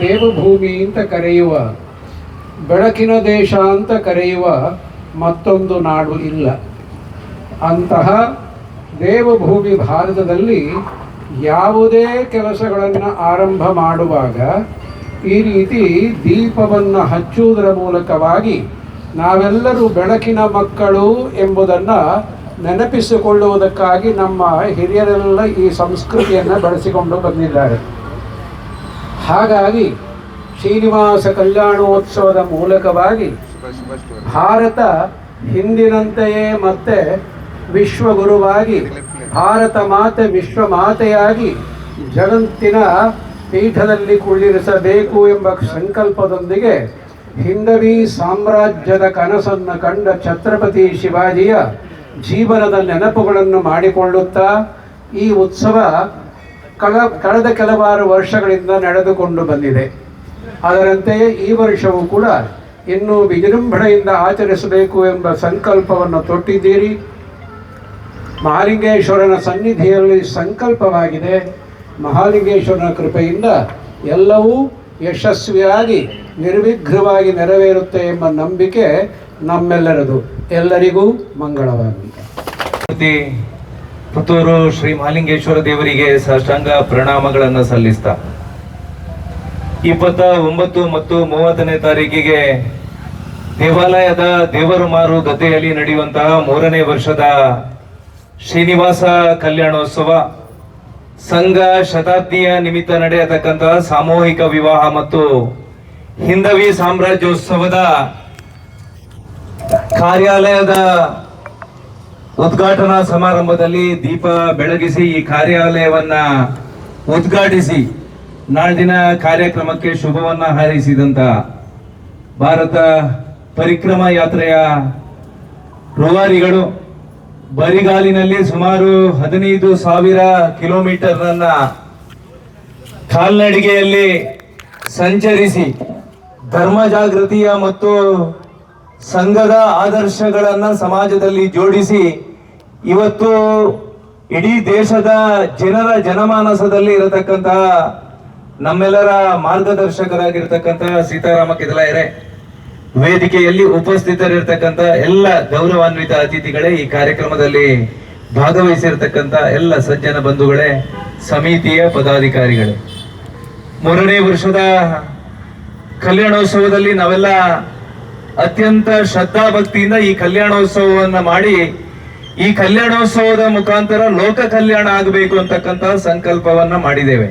ದೇವಭೂಮಿ ಅಂತ ಕರೆಯುವ, ಬೆಳಕಿನ ದೇಶ ಅಂತ ಕರೆಯುವ ಮತ್ತೊಂದು ನಾಡು ಇಲ್ಲ. ಅಂತಹ ದೇವಭೂಮಿ ಭಾರತದಲ್ಲಿ ಯಾವುದೇ ಕೆಲಸಗಳನ್ನು ಆರಂಭ ಮಾಡುವಾಗ ಈ ರೀತಿ ದೀಪವನ್ನು ಹಚ್ಚುವುದರ ಮೂಲಕವಾಗಿ ನಾವೆಲ್ಲರೂ ಬೆಳಕಿನ ಮಕ್ಕಳು ಎಂಬುದನ್ನು ನೆನಪಿಸಿಕೊಳ್ಳುವುದಕ್ಕಾಗಿ ನಮ್ಮ ಹಿರಿಯರೆಲ್ಲ ಈ ಸಂಸ್ಕೃತಿಯನ್ನು ಬೆಳೆಸಿಕೊಂಡು ಬಂದಿದ್ದಾರೆ. ಹಾಗಾಗಿ ಶ್ರೀನಿವಾಸ ಕಲ್ಯಾಣೋತ್ಸವದ ಮೂಲಕವಾಗಿ ಭಾರತ ಹಿಂದಿನಂತೆಯೇ ಮತ್ತೆ ವಿಶ್ವಗುರುವಾಗಿ ಭಾರತ ಮಾತೆ ವಿಶ್ವ ಮಾತೆಯಾಗಿ ಜಗಂತಿನ ಪೀಠದಲ್ಲಿ ಕುಳ್ಳಿರಿಸಬೇಕು ಎಂಬ ಸಂಕಲ್ಪದೊಂದಿಗೆ ಹಿಂದವಿ ಸಾಮ್ರಾಜ್ಯದ ಕನಸನ್ನು ಕಂಡ ಛತ್ರಪತಿ ಶಿವಾಜಿಯ ಜೀವನದ ನೆನಪುಗಳನ್ನು ಮಾಡಿಕೊಳ್ಳುತ್ತಾ ಈ ಉತ್ಸವ ಕಳ, ಕಳೆದ ಕೆಲವಾರು ವರ್ಷಗಳಿಂದ ನಡೆದುಕೊಂಡು ಬಂದಿದೆ. ಅದರಂತೆಯೇ ಈ ವರ್ಷವೂ ಕೂಡ ಇನ್ನೂ ವಿಜೃಂಭಣೆಯಿಂದ ಆಚರಿಸಬೇಕು ಎಂಬ ಸಂಕಲ್ಪವನ್ನು ತೊಟ್ಟಿದ್ದೀರಿ. ಮಹಾಲಿಂಗೇಶ್ವರನ ಸನ್ನಿಧಿಯಲ್ಲಿ ಸಂಕಲ್ಪವಾಗಿದೆ. ಮಹಾಲಿಂಗೇಶ್ವರನ ಕೃಪೆಯಿಂದ ಎಲ್ಲವೂ ಯಶಸ್ವಿಯಾಗಿ, ನಿರ್ವಿಘ್ನವಾಗಿ ನೆರವೇರುತ್ತೆ ಎಂಬ ನಂಬಿಕೆ ನಮ್ಮೆಲ್ಲರದು. ಎಲ್ಲರಿಗೂ ಮಂಗಳವಾಗಲಿ. ಪುತ್ತೂರು ಶ್ರೀ ಮಹಾಲಿಂಗೇಶ್ವರ ದೇವರಿಗೆ ಸಾಷ್ಟಾಂಗ ಪ್ರಣಾಮಗಳನ್ನು ಸಲ್ಲಿಸ್ತಾ. ಇಪ್ಪತ್ತ ಒಂಬತ್ತು ಮತ್ತು ಮೂವತ್ತನೇ ತಾರೀಕಿಗೆ ದೇವಾಲಯದ ದೇವರು ಮಾರು ಗದ್ದೆಯಲ್ಲಿ ನಡೆಯುವಂತಹ ಮೂರನೇ ವರ್ಷದ ಶ್ರೀನಿವಾಸ ಕಲ್ಯಾಣೋತ್ಸವ. ಸಂಘ ಶತಾಬ್ದಿಯ ನಿಮಿತ್ತ ನಡೆಯತಕ್ಕಂತಹ ಸಾಮೂಹಿಕ ವಿವಾಹ ಮತ್ತು ಹಿಂದವಿ ಸಾಮ್ರಾಜ್ಯೋತ್ಸವದ ಕಾರ್ಯಾಲಯದ ಉದ್ಘಾಟನಾ ಸಮಾರಂಭದಲ್ಲಿ ದೀಪ ಬೆಳಗಿಸಿ ಈ ಕಾರ್ಯಾಲಯವನ್ನ ಉದ್ಘಾಟಿಸಿ ನಾಳಿನ ಕಾರ್ಯಕ್ರಮಕ್ಕೆ ಶುಭವನ್ನ ಹಾರೈಸಿದಂತ ಭಾರತ ಪರಿಕ್ರಮ ಯಾತ್ರೆಯ ರುವಾರಿಗಳು ಬರಿಗಾಲಿನಲ್ಲಿ ಸುಮಾರು ಹದಿನೈದು ಸಾವಿರ ಕಿಲೋಮೀಟರ್ನನ್ನ ಕಾಲ್ನಡಿಗೆಯಲ್ಲಿ ಸಂಚರಿಸಿ ಧರ್ಮ ಜಾಗೃತಿಯ ಮತ್ತು ಸಂಘದ ಆದರ್ಶಗಳನ್ನು ಸಮಾಜದಲ್ಲಿ ಜೋಡಿಸಿ ಇವತ್ತು ಇಡೀ ದೇಶದ ಜನರ ಜನಮಾನಸದಲ್ಲಿ ಇರತಕ್ಕಂತಹ ನಮ್ಮೆಲ್ಲರ ಮಾರ್ಗದರ್ಶಕರಾಗಿರ್ತಕ್ಕಂತಹ ಸೀತಾರಾಮ ಕಿದಲಾಯರೆ ವೇದಿಕೆಯಲ್ಲಿ ಉಪಸ್ಥಿತರಿರ್ತಕ್ಕಂಥ ಎಲ್ಲ ಗೌರವಾನ್ವಿತ ಅತಿಥಿಗಳೇ ಈ ಕಾರ್ಯಕ್ರಮದಲ್ಲಿ ಭಾಗವಹಿಸಿರ್ತಕ್ಕಂಥ ಎಲ್ಲ ಸಜ್ಜನ ಬಂಧುಗಳೇ, ಸಮಿತಿಯ ಪದಾಧಿಕಾರಿಗಳೇ. ಮೂರನೇ ವರ್ಷದ ಕಲ್ಯಾಣೋತ್ಸವದಲ್ಲಿ ನಾವೆಲ್ಲ ಅತ್ಯಂತ ಶ್ರದ್ಧಾ ಭಕ್ತಿಯಿಂದ ಈ ಕಲ್ಯಾಣೋತ್ಸವವನ್ನು ಮಾಡಿ ಈ ಕಲ್ಯಾಣೋತ್ಸವದ ಮುಖಾಂತರ ಲೋಕ ಕಲ್ಯಾಣ ಆಗಬೇಕು ಅಂತಕ್ಕಂಥ ಸಂಕಲ್ಪವನ್ನ ಮಾಡಿದ್ದೇವೆ.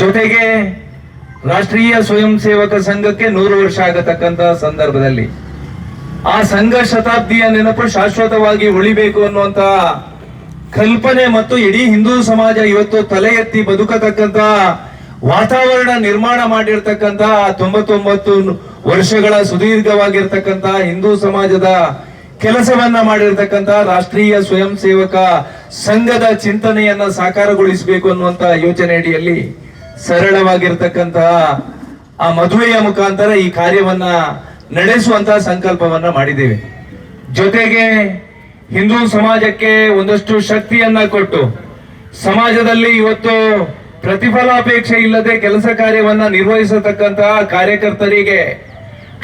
ಜೊತೆಗೆ ರಾಷ್ಟ್ರೀಯ ಸ್ವಯಂ ಸೇವಕ ಸಂಘಕ್ಕೆ ನೂರು ವರ್ಷ ಆಗತಕ್ಕಂತ ಸಂದರ್ಭದಲ್ಲಿ ಆ ಸಂಘ ಶತಾಬ್ದಿಯ ನೆನಪು ಶಾಶ್ವತವಾಗಿ ಉಳಿಬೇಕು ಅನ್ನುವಂತ ಕಲ್ಪನೆ ಮತ್ತು ಇಡೀ ಹಿಂದೂ ಸಮಾಜ ಇವತ್ತು ತಲೆ ಎತ್ತಿ ಬದುಕತಕ್ಕಂತ ವಾತಾವರಣ ನಿರ್ಮಾಣ ಮಾಡಿರ್ತಕ್ಕಂತ ತೊಂಬತ್ತೊಂಬತ್ತು ವರ್ಷಗಳ ಸುದೀರ್ಘವಾಗಿರ್ತಕ್ಕಂತ ಹಿಂದೂ ಸಮಾಜದ ಕೆಲಸವನ್ನ ಮಾಡಿರ್ತಕ್ಕಂತ ರಾಷ್ಟ್ರೀಯ ಸ್ವಯಂ ಸೇವಕ ಸಂಘದ ಚಿಂತನೆಯನ್ನ ಸಾಕಾರಗೊಳಿಸಬೇಕು ಅನ್ನುವಂತ ಯೋಚನೆ ಅಡಿಯಲ್ಲಿ ಸರಳವಾಗಿರ್ತಕ್ಕಂತಹ ಆ ಮದುವೆಯ ಮುಖಾಂತರ ಈ ಕಾರ್ಯವನ್ನ ನಡೆಸುವಂತಹ ಸಂಕಲ್ಪವನ್ನ ಮಾಡಿದ್ದೇವೆ. ಜೊತೆಗೆ ಹಿಂದೂ ಸಮಾಜಕ್ಕೆ ಒಂದಷ್ಟು ಶಕ್ತಿಯನ್ನ ಕೊಟ್ಟು ಸಮಾಜದಲ್ಲಿ ಇವತ್ತು ಪ್ರತಿಫಲಾಪೇಕ್ಷೆ ಇಲ್ಲದೆ ಕೆಲಸ ಕಾರ್ಯವನ್ನ ನಿರ್ವಹಿಸತಕ್ಕಂತಹ ಕಾರ್ಯಕರ್ತರಿಗೆ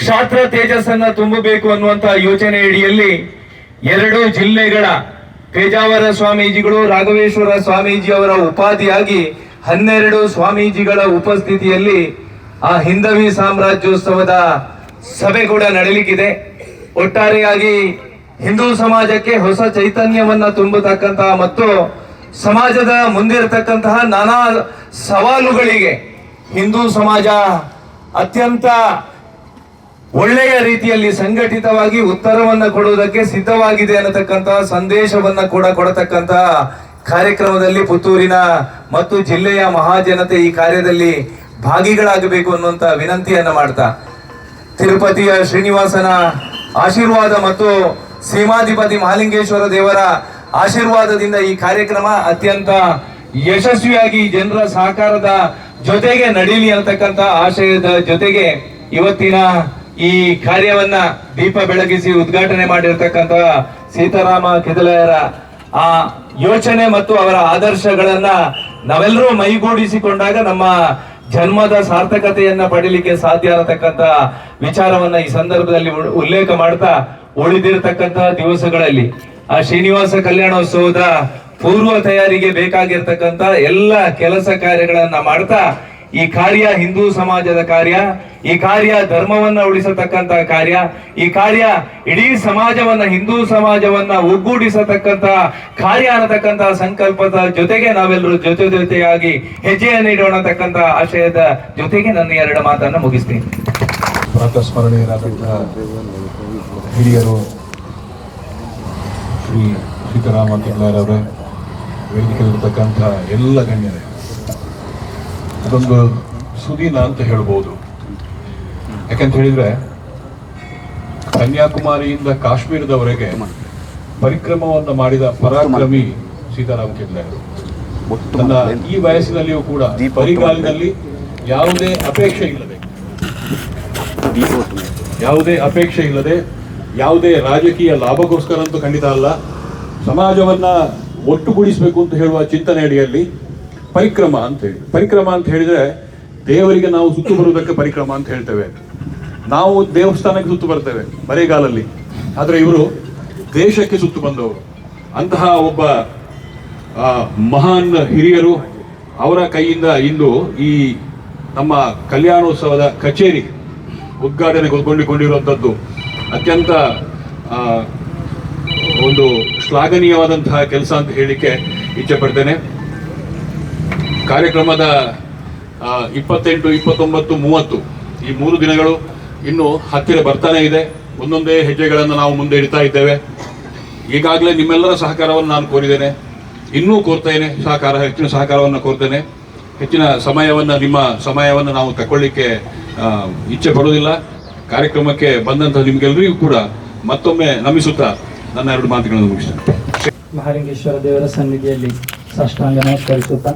ಕ್ಷಾತ್ರ ತೇಜಸ್ಸನ್ನ ತುಂಬಬೇಕು ಅನ್ನುವಂತಹ ಯೋಚನೆ ಅಡಿಯಲ್ಲಿ ಎರಡು ಜಿಲ್ಲೆಗಳ ಪೇಜಾವರ ಸ್ವಾಮೀಜಿಗಳು, ರಾಘವೇಶ್ವರ ಸ್ವಾಮೀಜಿ ಅವರ ಉಪಾಧಿಯಾಗಿ ಹನ್ನೆರಡು ಸ್ವಾಮೀಜಿಗಳ ಉಪಸ್ಥಿತಿಯಲ್ಲಿ ಆ ಹಿಂದವಿ ಸಾಮ್ರಾಜ್ಯೋತ್ಸವದ ಸಭೆ ಕೂಡ ನಡೆಯಲಿಕ್ಕಿದೆ ಒಟ್ಟಾರೆಯಾಗಿ ಹಿಂದೂ ಸಮಾಜಕ್ಕೆ ಹೊಸ ಚೈತನ್ಯವನ್ನ ತುಂಬತಕ್ಕಂತಹ ಮತ್ತು ಸಮಾಜದ ಮುಂದಿರತಕ್ಕಂತಹ ನಾನಾ ಸವಾಲುಗಳಿಗೆ ಹಿಂದೂ ಸಮಾಜ ಅತ್ಯಂತ ಒಳ್ಳೆಯ ರೀತಿಯಲ್ಲಿ ಸಂಘಟಿತವಾಗಿ ಉತ್ತರವನ್ನ ಕೊಡುವುದಕ್ಕೆ ಸಿದ್ಧವಾಗಿದೆ ಅನ್ನತಕ್ಕಂತಹ ಸಂದೇಶವನ್ನ ಕೂಡ ಕೊಡತಕ್ಕಂತಹ ಕಾರ್ಯಕ್ರಮದಲ್ಲಿ ಪುತ್ತೂರಿನ ಮತ್ತು ಜಿಲ್ಲೆಯ ಮಹಾಜನತೆ ಈ ಕಾರ್ಯದಲ್ಲಿ ಭಾಗಿಗಳಾಗಬೇಕು ಅನ್ನುವಂತ ವಿನಂತಿಯನ್ನ ಮಾಡ್ತಾ. ತಿರುಪತಿಯ ಶ್ರೀನಿವಾಸನ ಆಶೀರ್ವಾದ ಮತ್ತು ಸೀಮಾಧಿಪತಿ ಮಹಾಲಿಂಗೇಶ್ವರ ದೇವರ ಆಶೀರ್ವಾದದಿಂದ ಈ ಕಾರ್ಯಕ್ರಮ ಅತ್ಯಂತ ಯಶಸ್ವಿಯಾಗಿ ಜನರ ಸಹಕಾರದ ಜೊತೆಗೆ ನಡೀಲಿ ಅಂತಕ್ಕಂಥ ಆಶಯದ ಜೊತೆಗೆ ಇವತ್ತಿನ ಈ ಕಾರ್ಯವನ್ನ ದೀಪ ಬೆಳಗಿಸಿ ಉದ್ಘಾಟನೆ ಮಾಡಿರ್ತಕ್ಕಂತಹ ಸೀತಾರಾಮ ಕೆದಲೆಯರ ಆ ಯೋಚನೆ ಮತ್ತು ಅವರ ಆದರ್ಶಗಳನ್ನ ನಾವೆಲ್ಲರೂ ಮೈಗೂಡಿಸಿಕೊಂಡಾಗ ನಮ್ಮ ಜನ್ಮದ ಸಾರ್ಥಕತೆಯನ್ನ ಪಡೀಲಿಕ್ಕೆ ಸಾಧ್ಯ ಅನ್ನತಕ್ಕಂತ ವಿಚಾರವನ್ನ ಈ ಸಂದರ್ಭದಲ್ಲಿ ಉಲ್ಲೇಖ ಮಾಡ್ತಾ ಉಳಿದಿರತಕ್ಕಂತಹ ದಿವಸಗಳಲ್ಲಿ ಆ ಶ್ರೀನಿವಾಸ ಕಲ್ಯಾಣೋತ್ಸವದ ಪೂರ್ವ ತಯಾರಿಗೆ ಬೇಕಾಗಿರ್ತಕ್ಕಂತ ಎಲ್ಲ ಕೆಲಸ ಕಾರ್ಯಗಳನ್ನ ಮಾಡ್ತಾ ಈ ಕಾರ್ಯ ಹಿಂದೂ ಸಮಾಜದ ಕಾರ್ಯ, ಈ ಕಾರ್ಯ ಧರ್ಮವನ್ನ ಉಳಿಸತಕ್ಕಂತ ಕಾರ್ಯ, ಈ ಕಾರ್ಯ ಇಡೀ ಸಮಾಜವನ್ನ, ಹಿಂದೂ ಸಮಾಜವನ್ನ ಒಗ್ಗೂಡಿಸತಕ್ಕಂತ ಕಾರ್ಯ ಅನ್ನತಕ್ಕಂತ ಸಂಕಲ್ಪದ ಜೊತೆಗೆ ನಾವೆಲ್ಲರೂ ಜೊತೆ ಜೊತೆಯಾಗಿ ಹೆಜ್ಜೆಯನ್ನು ಇಡೋಣತಕ್ಕಂತ ಆಶಯದ ಜೊತೆಗೆ ನನ್ನ ಎರಡು ಮಾತನ್ನ ಮುಗಿಸ್ತೀನಿ. ಹಿರಿಯರು, ಶ್ರೀ ಸೀತಾರಾಮ ಅವರೇ ವೇದಿಕೆಯಲ್ಲಿರ್ತಕ್ಕಂಥ ಎಲ್ಲ ಗಣ್ಯರೇ ಅದೊಂದು ಸುದೀನ ಅಂತ ಹೇಳ್ಬೋದು. ಯಾಕಂತ ಹೇಳಿದ್ರೆ ಕನ್ಯಾಕುಮಾರಿಯಿಂದ ಕಾಶ್ಮೀರದವರೆಗೆ ಪರಿಕ್ರಮವನ್ನು ಮಾಡಿದ ಪರಾಕ್ರಮಿ ಸೀತಾರಾಮ ಕೆದ್ಲಾಯರು ತನ್ನ ಈ ವಯಸ್ಸಿನಲ್ಲಿಯೂ ಕೂಡ ಪರಿಗಾಲದಲ್ಲಿ ಯಾವುದೇ ಅಪೇಕ್ಷೆ ಇಲ್ಲದೆ, ಯಾವುದೇ ಅಪೇಕ್ಷೆ ಇಲ್ಲದೆ, ಯಾವುದೇ ರಾಜಕೀಯ ಲಾಭಕ್ಕೋಸ್ಕರ ಅಂತೂ ಖಂಡಿತ ಅಲ್ಲ, ಸಮಾಜವನ್ನ ಒಟ್ಟುಗೂಡಿಸಬೇಕು ಅಂತ ಹೇಳುವ ಚಿಂತನೆ ಅಡಿಯಲ್ಲಿ ಪರಿಕ್ರಮ ಅಂತ ಹೇಳಿ. ಪರಿಕ್ರಮ ಅಂತ ಹೇಳಿದ್ರೆ ದೇವರಿಗೆ ನಾವು ಸುತ್ತು ಬರುವುದಕ್ಕೆ ಪರಿಕ್ರಮ ಅಂತ ಹೇಳ್ತೇವೆ. ನಾವು ದೇವಸ್ಥಾನಕ್ಕೆ ಸುತ್ತು ಬರ್ತೇವೆ ಮಳೆಗಾಲಲ್ಲಿ. ಆದರೆ ಇವರು ದೇಶಕ್ಕೆ ಸುತ್ತು ಬಂದವರು. ಅಂತಹ ಒಬ್ಬ ಮಹಾನ್ ಹಿರಿಯರು ಅವರ ಕೈಯಿಂದ ಇಂದು ಈ ನಮ್ಮ ಕಲ್ಯಾಣೋತ್ಸವದ ಕಚೇರಿ ಉದ್ಘಾಟನೆಗೊಂಡಿಕೊಂಡಿರುವಂಥದ್ದು ಅತ್ಯಂತ ಒಂದು ಶ್ಲಾಘನೀಯವಾದಂತಹ ಕೆಲಸ ಅಂತ ಹೇಳಲಿಕ್ಕೆ ಇಚ್ಛೆ ಪಡ್ತೇನೆ. ಕಾರ್ಯಕ್ರಮದ ಇಪ್ಪತ್ತೆಂಟು, ಇಪ್ಪತ್ತೊಂಬತ್ತು, ಮೂವತ್ತು ಈ ಮೂರು ದಿನಗಳು ಇನ್ನು ಹತ್ತಿರ ಬರ್ತಾನೆ ಇದೆ. ಒಂದೊಂದೇ ಹೆಜ್ಜೆಗಳನ್ನು ನಾವು ಮುಂದೆ ಇಡ್ತಾ ಇದ್ದೇವೆ. ಈಗಾಗಲೇ ನಿಮ್ಮೆಲ್ಲರ ಸಹಕಾರವನ್ನು ನಾನು ಕೋರಿದ್ದೇನೆ. ಇನ್ನೂ ಕೋರ್ತೇನೆ ಸಹಕಾರ, ಹೆಚ್ಚಿನ ಸಹಕಾರವನ್ನು ಕೋರ್ತೇನೆ. ಹೆಚ್ಚಿನ ಸಮಯವನ್ನು, ನಿಮ್ಮ ಸಮಯವನ್ನು ನಾವು ತಗೊಳ್ಳಿಕ್ಕೆ ಇಚ್ಛೆ ಪಡೋದಿಲ್ಲ ಕಾರ್ಯಕ್ರಮಕ್ಕೆ ಬಂದಂತಹ ನಿಮಗೆಲ್ಲರಿಗೂ ಕೂಡ ಮತ್ತೊಮ್ಮೆ ನಮಿಸುತ್ತಾ ನನ್ನ ಎರಡು ಮಾತುಗಳನ್ನು ಮುಗಿಸ್ತೇನೆ. ಮಹಾಲಿಂಗೇಶ್ವರ ದೇವರ ಸನ್ನಿಧಿಯಲ್ಲಿ ಸಾಷ್ಟಾಂಗ ನಮಸ್ಕರಿಸುತ್ತಾ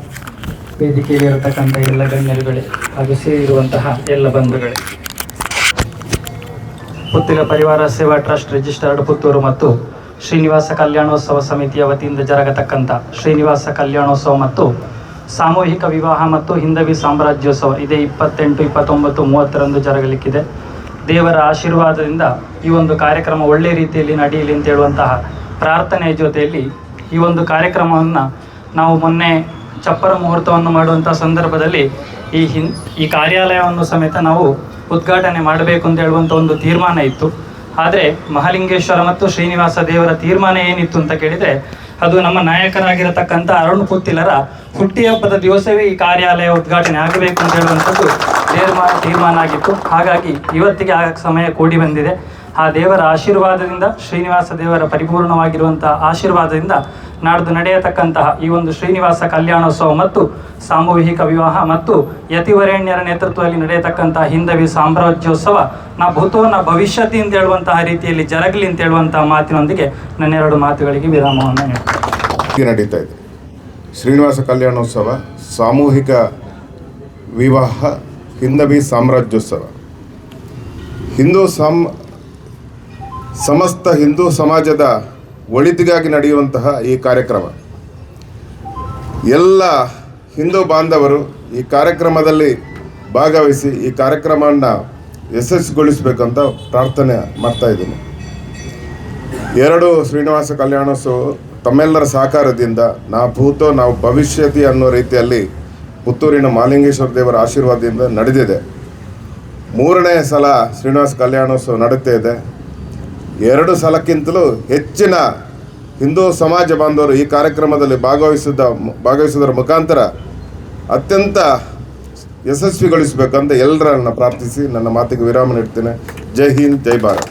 ವೇದಿಕೆಯಲ್ಲಿ ಇರತಕ್ಕಂಥ ಎಲ್ಲ ಗಣ್ಯರುಗಳೇ ಹಾಗೂ ಸೇರಿರುವಂತಹ ಎಲ್ಲ ಬಂಧುಗಳೇ. ಪುತ್ತಿಗ ಪರಿವಾರ ಸೇವಾ ಟ್ರಸ್ಟ್ ರಿಜಿಸ್ಟರ್ಡ್ ಪುತ್ತೂರು ಮತ್ತು ಶ್ರೀನಿವಾಸ ಕಲ್ಯಾಣೋತ್ಸವ ಸಮಿತಿಯ ವತಿಯಿಂದ ಜರಗತಕ್ಕಂಥ ಶ್ರೀನಿವಾಸ ಕಲ್ಯಾಣೋತ್ಸವ ಮತ್ತು ಸಾಮೂಹಿಕ ವಿವಾಹ ಮತ್ತು ಹಿಂದವಿ ಸಾಮ್ರಾಜ್ಯೋತ್ಸವ ಇದೇ ಇಪ್ಪತ್ತೆಂಟು, ಇಪ್ಪತ್ತೊಂಬತ್ತು, ಮೂವತ್ತರಂದು ಜರಗಲಿಕ್ಕಿದೆ. ದೇವರ ಆಶೀರ್ವಾದದಿಂದ ಈ ಒಂದು ಕಾರ್ಯಕ್ರಮ ಒಳ್ಳೆ ರೀತಿಯಲ್ಲಿ ನಡೆಯಲಿ ಅಂತ ಹೇಳುವಂತಹ ಪ್ರಾರ್ಥನೆಯ ಜೊತೆಯಲ್ಲಿ ಈ ಒಂದು ಕಾರ್ಯಕ್ರಮವನ್ನು ನಾವು ಮೊನ್ನೆ ಚಪ್ಪರ ಮುಹೂರ್ತವನ್ನು ಮಾಡುವಂಥ ಸಂದರ್ಭದಲ್ಲಿ ಈ ಹಿನ್, ಈ ಕಾರ್ಯಾಲಯವನ್ನು ಸಮೇತ ನಾವು ಉದ್ಘಾಟನೆ ಮಾಡಬೇಕು ಅಂತ ಹೇಳುವಂಥ ಒಂದು ತೀರ್ಮಾನ ಇತ್ತು. ಆದರೆ ಮಹಾಲಿಂಗೇಶ್ವರ ಮತ್ತು ಶ್ರೀನಿವಾಸ ದೇವರ ತೀರ್ಮಾನ ಏನಿತ್ತು ಅಂತ ಕೇಳಿದರೆ ಅದು ನಮ್ಮ ನಾಯಕರಾಗಿರತಕ್ಕಂಥ ಅರುಣ್ ಪುತ್ತಿಲರ ಹುಟ್ಟಿಹಬ್ಬದ ದಿವಸವೇ ಈ ಕಾರ್ಯಾಲಯ ಉದ್ಘಾಟನೆ ಆಗಬೇಕು ಅಂತ ಹೇಳುವಂಥದ್ದು ತೀರ್ಮಾನ ತೀರ್ಮಾನ ಆಗಿತ್ತು. ಹಾಗಾಗಿ ಇವತ್ತಿಗೆ ಆ ಸಮಯ ಕೂಡಿ ಬಂದಿದೆ. ಆ ದೇವರ ಆಶೀರ್ವಾದದಿಂದ, ಶ್ರೀನಿವಾಸ ದೇವರ ಪರಿಪೂರ್ಣವಾಗಿರುವಂತಹ ಆಶೀರ್ವಾದದಿಂದ ನಾಡ್ದು ನಡೆಯತಕ್ಕಂತಹ ಈ ಒಂದು ಶ್ರೀನಿವಾಸ ಕಲ್ಯಾಣೋತ್ಸವ ಮತ್ತು ಸಾಮೂಹಿಕ ವಿವಾಹ ಮತ್ತು ಯತಿವರೇಣ್ಯರ ನೇತೃತ್ವದಲ್ಲಿ ನಡೆಯತಕ್ಕಂತಹ ಹಿಂದವಿ ಸಾಮ್ರಾಜ್ಯೋತ್ಸವ, ನಾ ಭೂತೋ ಭವಿಷ್ಯತಿ ಅಂತ ಹೇಳುವಂತಹ ರೀತಿಯಲ್ಲಿ ಜರಗಲಿ ಅಂತ ಹೇಳುವಂತಹ ಮಾತಿನೊಂದಿಗೆ ನನ್ನೆರಡು ಮಾತುಗಳಿಗೆ ವಿರಾಮವನ್ನು ನಡೀತಾ ಇದೆ. ಶ್ರೀನಿವಾಸ ಕಲ್ಯಾಣೋತ್ಸವ, ಸಾಮೂಹಿಕ ವಿವಾಹ, ಹಿಂದವಿ ಸಾಮ್ರಾಜ್ಯೋತ್ಸವ. ಹಿಂದೂ ಸಾಮ್ ಸಮಸ್ತ ಹಿಂದೂ ಸಮಾಜದ ಒಳಿತಿಗಾಗಿ ನಡೆಯುವಂತಹ ಈ ಕಾರ್ಯಕ್ರಮ. ಎಲ್ಲ ಹಿಂದೂ ಬಾಂಧವರು ಈ ಕಾರ್ಯಕ್ರಮದಲ್ಲಿ ಭಾಗವಹಿಸಿ ಈ ಕಾರ್ಯಕ್ರಮವನ್ನು ಯಶಸ್ವಿಗೊಳಿಸಬೇಕಂತ ಪ್ರಾರ್ಥನೆ ಮಾಡ್ತಾ ಇದ್ದೀನಿ. ಎರಡು ಶ್ರೀನಿವಾಸ ಕಲ್ಯಾಣೋತ್ಸವ ತಮ್ಮೆಲ್ಲರ ಸಹಕಾರದಿಂದ ನಾ ಭೂತೋ ನಾವು ಭವಿಷ್ಯತಿ ಅನ್ನೋ ರೀತಿಯಲ್ಲಿ ಪುತ್ತೂರಿನ ಮಾಲಿಂಗೇಶ್ವರ ದೇವರ ಆಶೀರ್ವಾದದಿಂದ ನಡೆದಿದೆ. ಮೂರನೇ ಸಲ ಶ್ರೀನಿವಾಸ ಕಲ್ಯಾಣೋತ್ಸವ ನಡೀತಾ ಇದೆ. ಎರಡು ಸಲಕ್ಕಿಂತಲೂ ಹೆಚ್ಚಿನ ಹಿಂದೂ ಸಮಾಜ ಬಾಂಧವರು ಈ ಕಾರ್ಯಕ್ರಮದಲ್ಲಿ ಭಾಗವಹಿಸಿದ ಭಾಗವಹಿಸುವುದರ ಮುಖಾಂತರ ಅತ್ಯಂತ ಯಶಸ್ವಿಗೊಳಿಸಬೇಕಂತ ಎಲ್ಲರನ್ನ ಪ್ರಾರ್ಥಿಸಿ ನನ್ನ ಮಾತಿಗೆ ವಿರಾಮ ನೀಡ್ತೇನೆ. ಜೈ ಹಿಂದ್, ಜೈ ಭಾರತ್.